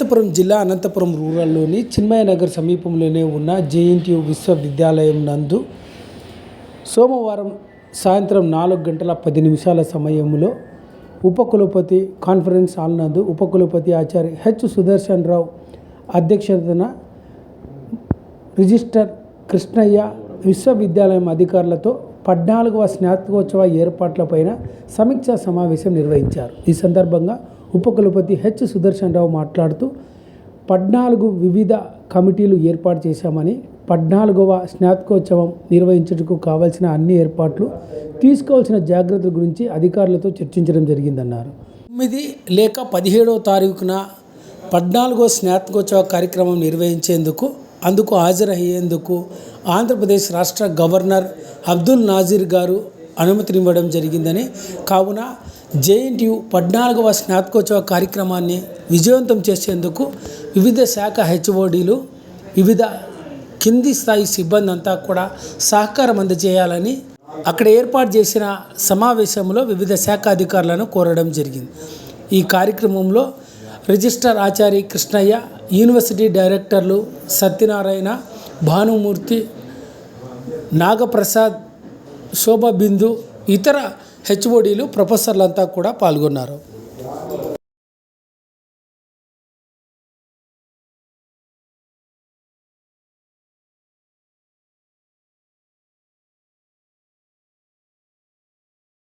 అనంతపురం జిల్లా అనంతపురం రూరల్లోని చిన్మయ నగర్ సమీపంలోనే ఉన్న జేఎన్టీయు విశ్వవిద్యాలయం నందు సోమవారం సాయంత్రం నాలుగు గంటల పది నిమిషాల సమయంలో ఉపకులపతి కాన్ఫరెన్స్ హాల్ నందు ఉపకులపతి ఆచార్య హెచ్ సుదర్శన్ రావు అధ్యక్షతన రిజిస్టర్ కృష్ణయ్య విశ్వవిద్యాలయం అధికారులతో పద్నాలుగవ స్నాతకోత్సవ ఏర్పాట్లపైన సమీక్షా సమావేశం నిర్వహించారు. ఈ సందర్భంగా ఉపకులపతి హెచ్ సుదర్శన్ రావు మాట్లాడుతూ పద్నాలుగు వివిధ కమిటీలు ఏర్పాటు చేశామని పద్నాలుగవ స్నాతకోత్సవం నిర్వహించుటకు కావాల్సిన అన్ని ఏర్పాట్లు తీసుకోవాల్సిన జాగ్రత్తల గురించి అధికారులతో చర్చించడం జరిగిందన్నారు. తొమ్మిది లేక పదిహేడవ తారీఖున పద్నాలుగో స్నాతకోత్సవ కార్యక్రమం నిర్వహించేందుకు అందుకు హాజరయ్యేందుకు ఆంధ్రప్రదేశ్ రాష్ట్ర గవర్నర్ అబ్దుల్ నాజీర్ గారు అనుమతినివ్వడం జరిగిందని. కావున జేఎన్టీయు పద్నాలుగవ స్నాతకోత్సవ కార్యక్రమాన్ని విజయవంతం చేసేందుకు వివిధ శాఖ హెచ్ఓడీలు వివిధ కింది స్థాయి సిబ్బంది అంతా కూడా సహకారం అందజేయాలని అక్కడ ఏర్పాటు చేసిన సమావేశంలో వివిధ శాఖ అధికారులను కోరడం జరిగింది. ఈ కార్యక్రమంలో రిజిస్టర్ ఆచారి కృష్ణయ్య యూనివర్సిటీ డైరెక్టర్లు సత్యనారాయణ భానుమూర్తి నాగప్రసాద్ శోభ బిందు ఇతర హెచ్ఓడీలు ప్రొఫెసర్లంతా కూడా పాల్గొన్నారు.